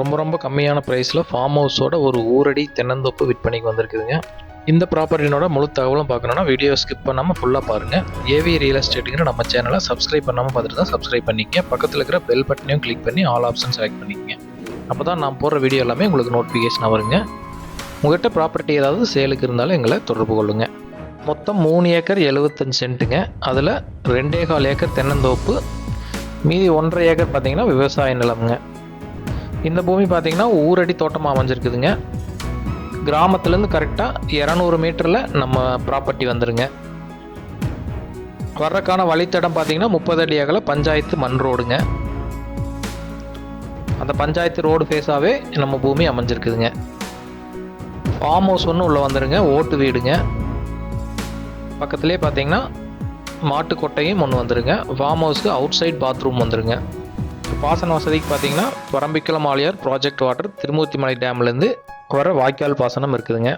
ரொம்ப ரொம்ப கம்மியான ப்ரைஸில் ஃபார்ம் ஹவுஸோட ஒரு ஊரடி தென்னந்தோப்பு விற்பனைக்கு வந்திருக்குதுங்க. இந்த ப்ராப்பர்ட்டினோட முழு தகவலும் பார்க்கணுன்னா வீடியோ ஸ்கிப் பண்ணாமல் ஃபுல்லாக பாருங்கள் ஏவி ரியல் எஸ்டேட்டுங்கிற நம்ம சேனலை சப்ஸ்கிரைப் பண்ணாமல் பார்த்துட்டு தான் சப்ஸ்கிரைப் பண்ணிக்கங்க. பக்கத்தில் இருக்கிற பெல் பட்டனையும் கிளிக் பண்ணி ஆல் ஆப்ஷன் செலக்ட் பண்ணிக்கங்க. அப்போ தான் நான் போடுற வீடியோ எல்லாமே உங்களுக்கு நோட்டிஃபிகேஷன் வருங்க. உங்கள்கிட்ட ப்ராப்பர்ட்டி ஏதாவது சேலுக்கு இருந்தாலும் எங்களை தொடர்பு கொள்ளுங்கள் மொத்தம் மூணு ஏக்கர் எழுபத்தஞ்சு சென்ட்டுங்க. அதில் ரெண்டே கால் ஏக்கர் தென்னந்தோப்பு. மீதி ஒன்றரை ஏக்கர் பார்த்தீங்கன்னா விவசாய நிலம்ங்க. இந்த பூமி பார்த்தீங்கன்னா ஊரடி தோட்டமாக அமைஞ்சிருக்குதுங்க. கிராமத்துலேருந்து கரெக்டாக இரநூறு மீட்டரில் நம்ம ப்ராப்பர்ட்டி வந்துடுங்க வர்றக்கான வழித்தடம் பார்த்தீங்கன்னா முப்பது அடி அகல பஞ்சாயத்து மண் ரோடுங்க. அந்த பஞ்சாயத்து ரோடு ஃபேஸாகவே நம்ம பூமி அமைஞ்சிருக்குதுங்க. ஃபார்ம் ஹவுஸ் ஒன்று உள்ளே வந்துடுங்க ஓட்டு வீடுங்க. பக்கத்துலேயே பார்த்தீங்கன்னா மாட்டு கொட்டையும் ஒன்று வந்துருங்க. ஃபார்ம் ஹவுஸ்க்கு அவுட் சைட் பாத்ரூம் வந்துடுங்க பாசன வசதிக்கு பார்த்தீங்கன்னா பரம்பிக்குளம் ஆலியார் ப்ராஜெக்ட் வாட்டர் திருமூர்த்திமலை டேம்லேருந்து வர வாய்க்கால் பாசனம் இருக்குதுங்க.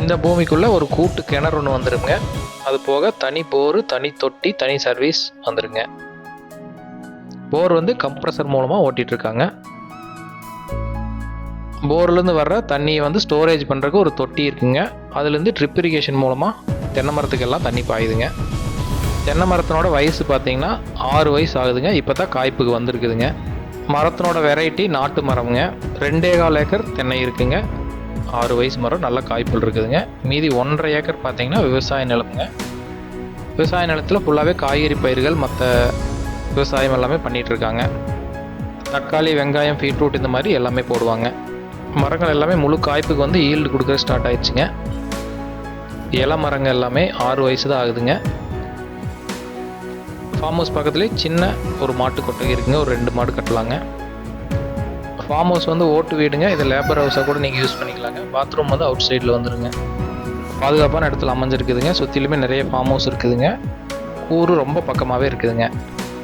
இந்த பூமிக்குள்ளே ஒரு கூட்டு கிணறு ஒன்று வந்துருங்க. அது போக தனி போர் தனி தொட்டி தனி சர்வீஸ் வந்துருங்க. போர் வந்து கம்ப்ரஸர் மூலமாக ஓட்டிகிட்டு இருக்காங்க போர்லேருந்து வர்ற தண்ணியை வந்து ஸ்டோரேஜ் பண்ணுறதுக்கு ஒரு தொட்டி இருக்குங்க. அதுலேருந்து ட்ரிப் இரிகேஷன் மூலமாக தென்னை மரத்துக்கெல்லாம் தண்ணி பாயுதுங்க. தென்னை மரத்தினோட வயசு பார்த்தீங்கன்னா ஆறு வயசு ஆகுதுங்க. இப்போ தான் காய்ப்புக்கு வந்திருக்குதுங்க. மரத்தினோட வெரைட்டி நாட்டு மரம்ங்க. ரெண்டே கால் ஏக்கர் தென்னை இருக்குங்க. ஆறு வயசு மரம் நல்ல காய்ப்புகள் இருக்குதுங்க. மீதி ஒன்றரை ஏக்கர் பார்த்தீங்கன்னா விவசாய நிலமுங்க. விவசாய நிலத்தில் ஃபுல்லாகவே காய்கறி பயிர்கள் மற்ற விவசாயம் எல்லாமே பண்ணிகிட்டு இருக்காங்க. தக்காளி வெங்காயம் பீட்ரூட் இந்த மாதிரி எல்லாமே போடுவாங்க. மரங்கள் எல்லாமே முழு காய்ப்புக்கு வந்து ஈல்டு கொடுக்குற ஸ்டார்ட் ஆயிடுச்சுங்க. இலை மரங்கள் எல்லாமே ஆறு வயசு தான் ஆகுதுங்க. ஃபார்ம் ஹவுஸ் பக்கத்துலேயே சின்ன ஒரு மாட்டு கொட்டகை இருக்குங்க. ஒரு ரெண்டு மாடு கட்டலாங்க. ஃபார்ம் ஹவுஸ் வந்து ஓட்டு வீடுங்க. இது லேபர் ஹவுஸாக கூட நீங்கள் யூஸ் பண்ணிக்கலாங்க. பாத்ரூம் வந்து அவுட் சைடில் வந்துடுங்க பாதுகாப்பான இடத்துல அமைஞ்சிருக்குதுங்க. சுற்றிலுமே நிறைய ஃபார்ம் ஹவுஸ் இருக்குதுங்க. ஊர் ரொம்ப பக்கமாகவே இருக்குதுங்க.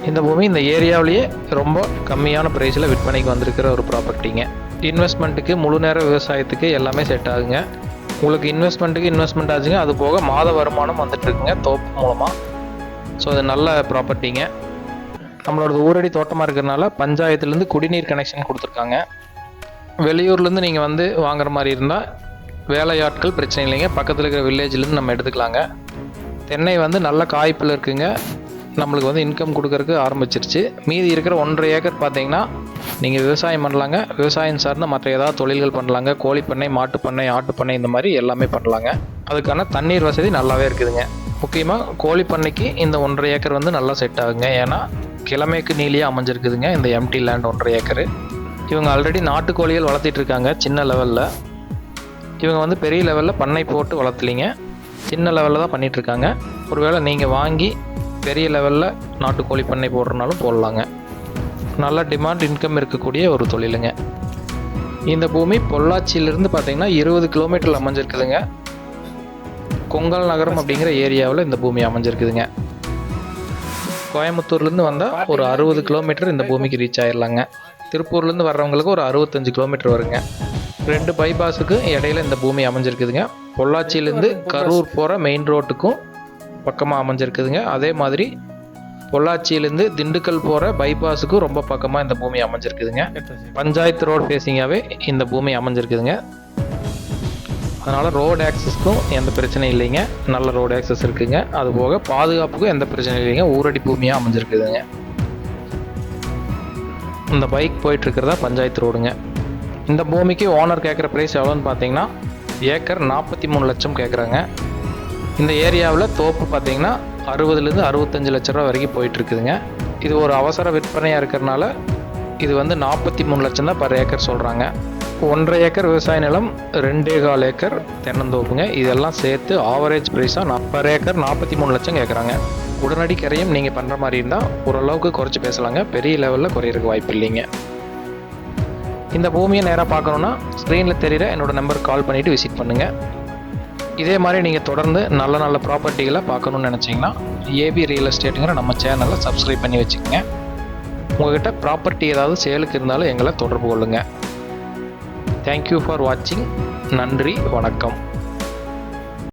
இந்த பூமி இந்த ஏரியாவிலேயே ரொம்ப கம்மியான ப்ரைஸில் விற்பனைக்கு வந்திருக்கிற ஒரு ப்ராப்பர்ட்டிங்க இன்வெஸ்ட்மெண்ட்டுக்கு முழு நேர விவசாயத்துக்கு எல்லாமே செட் ஆகுங்க. உங்களுக்கு இன்வெஸ்ட்மெண்ட்டுக்கு இன்வெஸ்ட்மெண்ட் ஆச்சுங்க. அது போக மாத வருமானம் வந்துட்டு இருக்குங்க. தோப்பு மூலமாக ஸோ அது நல்ல ப்ராப்பர்ட்டிங்க நம்மளோட ஊரடி தோட்டமாக இருக்கிறனால பஞ்சாயத்துலேருந்து குடிநீர் கனெக்ஷன் கொடுத்துருக்காங்க. வெளியூர்லேருந்து நீங்கள் வந்து வாங்குற மாதிரி இருந்தால் வேலையாட்கள் பிரச்சனை இல்லைங்க. பக்கத்தில் இருக்கிற வில்லேஜ்லேருந்து நம்ம எடுத்துக்கலாங்க. தென்னை வந்து நல்ல காய்ப்பில் இருக்குங்க. நம்மளுக்கு வந்து இன்கம் கொடுக்கறதுக்கு ஆரம்பிச்சிருச்சு. மீதி இருக்கிற ஒன்றரை ஏக்கர் பார்த்தீங்கன்னா நீங்கள் விவசாயம் பண்ணலாங்க. விவசாயம் சார்ந்த மற்ற ஏதாவது தொழில்கள் பண்ணலாங்க. கோழி பண்ணை மாட்டு பண்ணை ஆட்டு பண்ணை இந்த மாதிரி எல்லாமே பண்ணலாங்க. அதுக்கான தண்ணீர் வசதி நல்லாவே இருக்குதுங்க. முக்கியமாக கோழி பண்ணைக்கு இந்த ஒன்றரை ஏக்கர் வந்து நல்லா செட் ஆகுங்க. ஏன்னா கிழமைக்கு நீலியாக அமைஞ்சிருக்குதுங்க இந்த எம்டி லேண்ட் ஒன்றரை ஏக்கரு. இவங்க ஆல்ரெடி நாட்டுக்கோழிகள் வளர்த்திட்டு இருக்காங்க சின்ன லெவலில் இவங்க வந்து பெரிய லெவலில் பண்ணை போட்டு வளர்த்தலிங்க. சின்ன லெவலில் தான் பண்ணிகிட்ருக்காங்க ஒருவேளை நீங்கள் வாங்கி பெரிய லெவலில் நாட்டுக்கோழி பண்ணை போடுறனாலும் போடலாங்க. நல்ல டிமாண்ட் இன்கம் இருக்கக்கூடிய ஒரு தொழிலுங்க. இந்த பூமி பொள்ளாச்சியிலிருந்து பார்த்தீங்கன்னா இருபது கிலோமீட்டர் அமைஞ்சிருக்குதுங்க. கொங்கல் நகரம் அப்படிங்கிற ஏரியாவில் இந்த பூமி அமைஞ்சிருக்குதுங்க. கோயம்புத்தூர்லேருந்து வந்தால் ஒரு அறுபது கிலோமீட்டர் இந்த பூமிக்கு ரீச் ஆயிடலாங்க திருப்பூர்லேருந்து வர்றவங்களுக்கு ஒரு அறுபத்தஞ்சு கிலோமீட்டர் வருங்க. ரெண்டு பைபாஸுக்கு இடையில இந்த பூமி அமைஞ்சிருக்குதுங்க. பொள்ளாச்சியிலேருந்து கரூர் போகிற மெயின் ரோட்டுக்கும் பக்கமாக அமைஞ்சிருக்குதுங்க. அதே மாதிரி பொள்ளாச்சியிலேருந்து திண்டுக்கல் போகிற பைபாஸுக்கும் ரொம்ப பக்கமாக இந்த பூமி அமைஞ்சிருக்குதுங்க. பஞ்சாயத்து ரோடு ஃபேஸிங்காகவே இந்த பூமி அமைஞ்சிருக்குதுங்க. அதனால் ரோடு ஆக்சஸ்க்கும் எந்த பிரச்சனையும் இல்லைங்க. நல்ல ரோடு ஆக்சஸ் இருக்குங்க. அது போக பாதுகாப்புக்கும் எந்த பிரச்சனையும் இல்லைங்க. ஊரடி பூமியாக அமைஞ்சிருக்குதுங்க. இந்த பைக் போயிட்டுருக்கிறதா பஞ்சாயத்து ரோடுங்க இந்த பூமிக்கு ஓனர் கேட்குற ப்ரைஸ் எவ்வளோன்னு பார்த்தீங்கன்னா ஏக்கர் நாற்பத்தி மூணு லட்சம் கேட்குறாங்க இந்த ஏரியாவில் தோப்பு பார்த்தீங்கன்னா அறுபதுலேருந்து அறுபத்தஞ்சு லட்ச ரூபா வரைக்கும் போயிட்டுருக்குதுங்க. இது ஒரு அவசர விற்பனையாக இருக்கிறனால இது வந்து நாற்பத்தி மூணு லட்சம் தான் பர் ஏக்கர் சொல்கிறாங்க ஒன்றரை ஏக்கர் விவசாய நிலம் ரெண்டே கால் ஏக்கர் தென்னந்தோப்புங்க. இதெல்லாம் சேர்த்து ஆவரேஜ் ப்ரைஸாக பர் ஏக்கர் நாற்பத்தி மூணு லட்சம் கேட்குறாங்க உடனடி கரையும் நீங்கள் பண்ணுற மாதிரி இருந்தால் ஓரளவுக்கு குறைச்சி பேசலாங்க. பெரிய லெவலில் குறையிறதுக்கு வாய்ப்பு இல்லைங்க. இந்த பூமியை நேராக பார்க்கணுன்னா ஸ்க்ரீனில் தெரிகிற என்னோடய நம்பருக்கு கால் பண்ணிவிட்டு விசிட் பண்ணுங்கள் இதே மாதிரி நீங்கள் தொடர்ந்து நல்ல நல்ல ப்ராப்பர்ட்டிகளை பார்க்கணுன்னு நினச்சிங்கன்னா ஏபி ரியல் எஸ்டேட்டுங்கிற நம்ம சேனலை சப்ஸ்கிரைப் பண்ணி வச்சுக்கோங்க. உங்கள்கிட்ட ப்ராப்பர்ட்டி ஏதாவது சேலுக்கு இருந்தாலும் எங்களை தொடர்பு கொள்ளுங்கள் தேங்க்யூ ஃபார் வாட்சிங் நன்றி வணக்கம்.